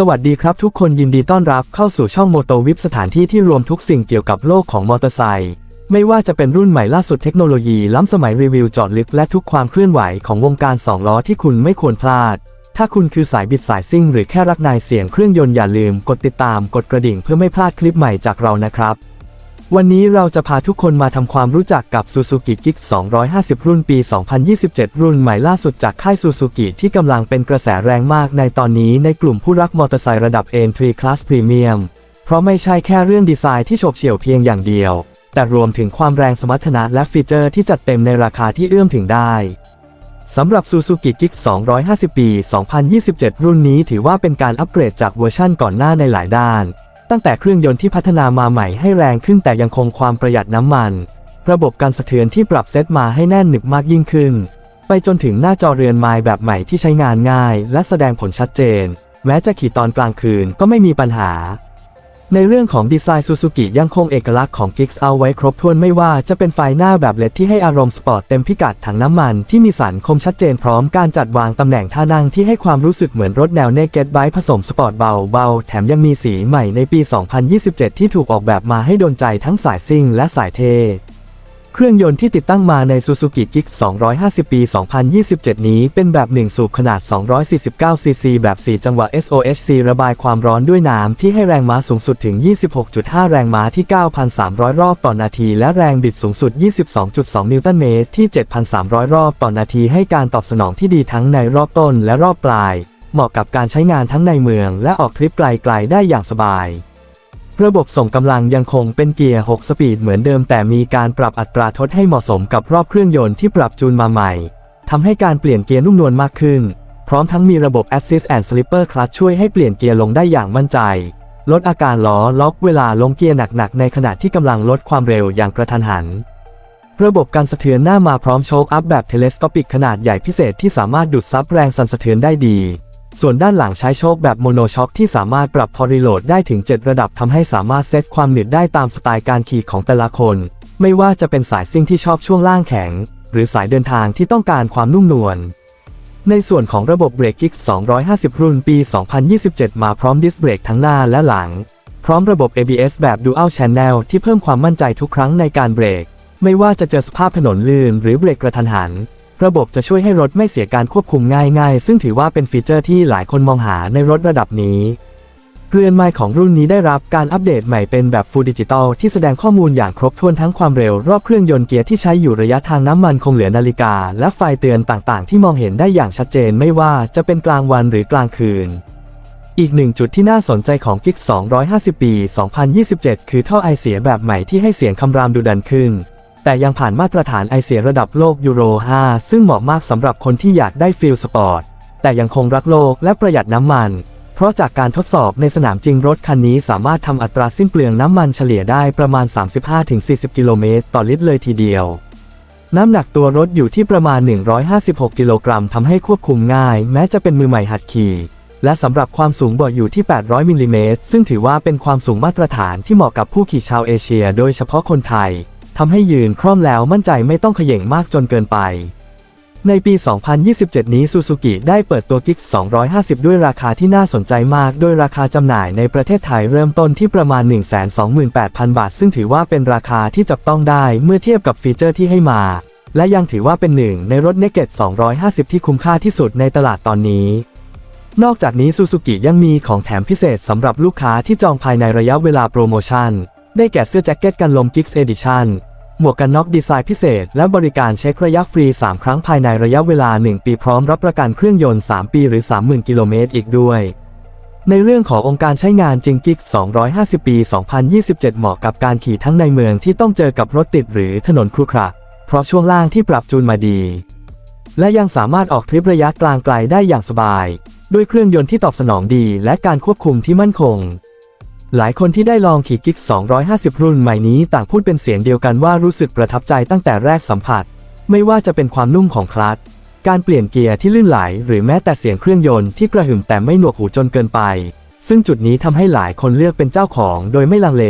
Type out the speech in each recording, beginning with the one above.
สวัสดีครับทุกคนยินดีต้อนรับเข้าสู่ช่องโมโตวิปสถานที่ที่รวมทุกสิ่งเกี่ยวกับโลกของมอเตอร์ไซค์ไม่ว่าจะเป็นรุ่นใหม่ล่าสุดเทคโนโลยีล้ำสมัยรีวิวจอดลึกและทุกความเคลื่อนไหวของวงการสองล้อที่คุณไม่ควรพลาด ถ้าคุณคือสายบิดสายซิ่งหรือแค่รักนายเสียงเครื่องยนต์อย่าลืมกดติดตามกดกระดิ่งเพื่อไม่พลาดคลิปใหม่จากเรานะครับ วันนี้เราจะพาทุกคนมาทำความรู้จักกับ Suzuki Giggs 250 รุ่นปี 2027 รุ่นใหม่ล่าสุดจากค่าย Suzuki ที่กำลังเป็นกระแสแรงมากในตอนนี้ในกลุ่มผู้รักมอเตอร์ไซค์ระดับ Entry Class Premium เพราะไม่ใช่แค่เรื่องดีไซน์ที่โฉบเฉี่ยวเพียงอย่างเดียว แต่รวมถึงความแรงสมรรถนะและฟีเจอร์ที่จัดเต็มในราคาที่เอื้อมถึงได้สำหรับ Suzuki Giggs 250 ปี 2027 รุ่นนี้ถือว่าเป็นการอัปเกรดจากเวอร์ชั่นก่อนหน้าในหลายด้าน ตั้งแต่เครื่องยนต์ที่พัฒนามาใหม่ให้แรงขึ้นแต่ยังคงความประหยัดน้ำมัน ระบบการสะเทือนที่ปรับเซตมาให้แน่นหนึบมากยิ่งขึ้น ไปจนถึงหน้าจอเรือนไม้แบบใหม่ที่ใช้งานง่าย และแสดงผลชัดเจน แม้จะขี่ตอนกลางคืนก็ไม่มีปัญหา ในเรื่องของดีไซน์ซูซูกิยังคงเอกลักษณ์ของ Giggs เอาไว้ครบถ้วนไม่ว่าจะเป็นไฟหน้าแบบเลดที่ให้อารมณ์สปอร์ตเต็มพิกัดถังน้ำมันที่มีสันคมชัดเจนพร้อมการจัดวางตำแหน่งท่านั่งที่ให้ความรู้สึกเหมือนรถแนวเนเกตไบผสมสปอร์ตเบาๆแถมยังมีสีใหม่ในปี 2027 ที่ถูกออกแบบมาให้โดนใจทั้งสายซิ่งและสายเท เครื่องยนต์ที่ติดตั้งมาใน Suzuki Giggs 250 ปี 2027 นี้เป็นแบบ 1 สูบขนาด 249 ซีซี แบบ 4 จังหวะ SOHC ระบายความร้อนด้วยน้ำที่ให้แรงม้าสูงสุดถึง 26.5 แรงม้าที่ 9,300 รอบต่อนาที และแรงบิดสูงสุด 22.2 นิวตันเมตรที่ 7,300 รอบต่อนาที ให้การตอบสนองที่ดีทั้งในรอบต้นและรอบปลาย เหมาะกับการใช้งานทั้งในเมือง และออกทริปไกลๆได้อย่างสบาย ระบบส่งกำลังยังคงเป็นเกียร์ 6 สปีดเหมือนเดิมแต่มีการปรับอัตราทดให้เหมาะสมกับรอบเครื่องยนต์ที่ปรับจูนมาใหม่ ทำให้การเปลี่ยนเกียร์นุ่มนวลมากขึ้น พร้อมทั้งมีระบบ Assist and Slipper Clutch ช่วยให้เปลี่ยนเกียร์ลงได้อย่างมั่นใจ ลดอาการล้อล็อกเวลาลงเกียร์หนักๆ ในขณะที่กำลังลดความเร็วอย่างกระทันหัน ระบบการสะเทือนหน้ามาพร้อมโชคอัพแบบเทเลสโคปิกขนาดใหญ่พิเศษที่สามารถดูดซับแรงสั่นสะเทือนได้ดี ส่วนด้านหลังใช้โชคแบบโมโนช็อคที่สามารถปรับพอรีโหลดได้ถึง 7 ระดับทำให้สามารถเซตความหนืดได้ตามสไตล์การขี่ของแต่ละคน ไม่ว่าจะเป็นสายซิ่งที่ชอบช่วงล่างแข็ง หรือสายเดินทางที่ต้องการความนุ่มนวลในส่วนของระบบเบรกกิก250 รุ่นปี 2027 มาพร้อมดิสเบรกทั้งหน้าและหลัง พร้อมระบบ ABS แบบ Dual Channel ที่เพิ่มความมั่นใจทุกครั้งในการเบรก ไม่ว่าจะเจอสภาพถนนลื่นหรือเบรกกระทันหัน ระบบจะช่วยให้รถไม่เสียการควบคุมง่ายๆ ซึ่งถือว่าเป็นฟีเจอร์ที่หลายคนมองหาในรถระดับนี้เรือนไม้ของรุ่นนี้ได้รับการอัปเดตใหม่เป็นแบบ Full Digital ที่แสดงข้อมูลอย่างครบถ้วนทั้งความเร็วรอบเครื่องยนต์เกียร์ที่ใช้อยู่ระยะทางน้ำมันคงเหลือนาฬิกา และไฟเตือนต่างๆ ที่มองเห็นได้อย่างชัดเจนไม่ว่าจะเป็นกลางวันหรือกลางคืน อีกหนึ่งจุดที่น่าสนใจของ Giggs 250 ปี 2027 คือท่อไอเสียแบบใหม่ที่ให้เสียงคำรามดุดันขึ้น แต่ยังผ่านมาตรฐานไอเสียระดับโลกยูโร 5 ซึ่งเหมาะมากสำหรับคนที่อยากได้ฟีลสปอร์ต แต่ยังคงรักโลกและประหยัดน้ำมัน เพราะจากการทดสอบในสนามจริงรถคันนี้สามารถทำอัตราสิ้นเปลืองน้ำมันเฉลี่ยได้ประมาณ 35-40 กิโลเมตรต่อลิตรเลยทีเดียว น้ำหนักตัวรถอยู่ที่ประมาณ 156 กิโลกรัมทำให้ควบคุมง่าย แม้จะเป็นมือใหม่หัดขี่และสำหรับความสูงบาะอยู่ที่ 800 มิลลิเมตร ซึ่งถือว่าเป็นความสูงมาตรฐานที่เหมาะกับผู้ขี่ชาวเอเชีย โดยเฉพาะคนไทย ทำให้ยืนคล่อมแล้วมั่นใจไม่ต้องเขย่งมากจนเกินไป ในปี 2027 นี้ Suzuki ได้เปิดตัว Gix 250 ด้วยราคาที่น่าสนใจมาก โดยราคาจำหน่ายในประเทศไทยเริ่มต้นที่ประมาณ 128,000 บาท ซึ่งถือว่าเป็นราคาที่จับต้องได้เมื่อเทียบกับฟีเจอร์ที่ให้มา และยังถือว่าเป็นหนึ่งในรถ Naked 250 ที่คุ้มค่าที่สุดในตลาดตอนนี้นอกจากนี้ Suzuki ยังมีของแถมพิเศษสำหรับลูกค้าที่จองภายในระยะเวลาโปรโมชั่น ได้แก่เสื้อแจ็คเก็ตกันลม Giggs Edition หมวกกันน็อกดีไซน์พิเศษ และบริการเช็คระยะฟรี 3 ครั้งภายในระยะเวลา 1 ปีพร้อมรับประกันเครื่องยนต์ 3 ปีหรือ 30,000 กิโลเมตรอีกด้วย ในเรื่องขององค์การใช้งานจริง Giggs 250 ปี 2027 เหมาะกับการขี่ทั้งในเมืองที่ต้องเจอกับรถติดหรือถนนครุขระเพราะช่วงล่างที่ปรับจูนมาดี และยังสามารถออกทริประยะกลางไกลได้อย่างสบาย ด้วยเครื่องยนต์ที่ตอบสนองดี และการควบคุมที่มั่นคง หลายคนที่ได้ลองขี่กิก250 รุ่นใหม่นี้ต่างพูดเป็นเสียงเดียวกันว่ารู้สึกประทับใจตั้งแต่แรกสัมผัส ไม่ว่าจะเป็นความนุ่มของคลัตช์การเปลี่ยนเกียร์ที่ลื่นไหล หรือแม้แต่เสียงเครื่องยนต์ที่กระหึ่มแต่ไม่หนวกหูจนเกินไป ซึ่งจุดนี้ทำให้หลายคนเลือกเป็นเจ้าของโดยไม่ลังเล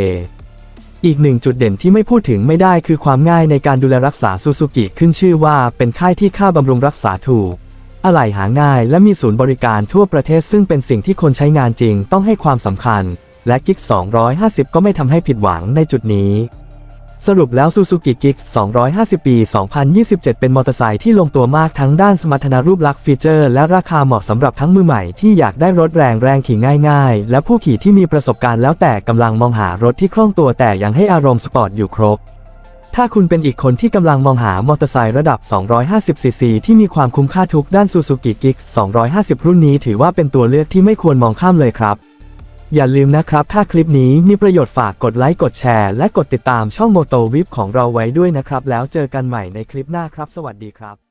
อีกหนึ่งจุดเด่นที่ไม่พูดถึงไม่ได้คือความง่ายในการดูแลรักษาซูซูกิขึ้นชื่อว่าเป็นค่ายที่ค่าบำรุงรักษาถูกอะไหล่หาง่าย และมีศูนย์บริการทั่วประเทศซึ่งเป็นสิ่งที่คนใช้งานจริงต้องให้ความสำคัญ และกิก250 ก็ไม่ทำให้ผิดหวังในจุดนี้ สรุปแล้ว Suzuki g i g 250 ปี 2027 เป็นมอเตอร์ไซค์ที่ลงตัวมากทั้งด้านสมรรถนะรูปลักษณ์ฟีเจอร์ และราคาเหมาะสำหรับทั้งมือใหม่ที่อยากได้รถแรงแรงขี่ง่ายๆ และผู้ขี่ที่มีประสบการณ์แล้วแต่กำลังมองหารถที่คล่องตัวแต่ยังให้อารมณ์สปอร์ตอยู่ครบถ้าคุณเป็นอีกคนที่กำลังมองหามอเตอร์ไซค์ระดับ 250cc ที่มีความคุ้มค่าทุกด้าน Suzuki g i g 250 รุ่นนี้ถือว่าเป็นตัวเลือกที่ไม่ควรมองข้ามเลยครับ อย่าลืมนะครับ ถ้าคลิปนี้มีประโยชน์ฝากกดไลค์ กดแชร์ และกดติดตามช่องโมโตวิ p ของเราไว้ด้วยนะครับ แล้วเจอกันใหม่ในคลิปหน้าครับ สวัสดีครับ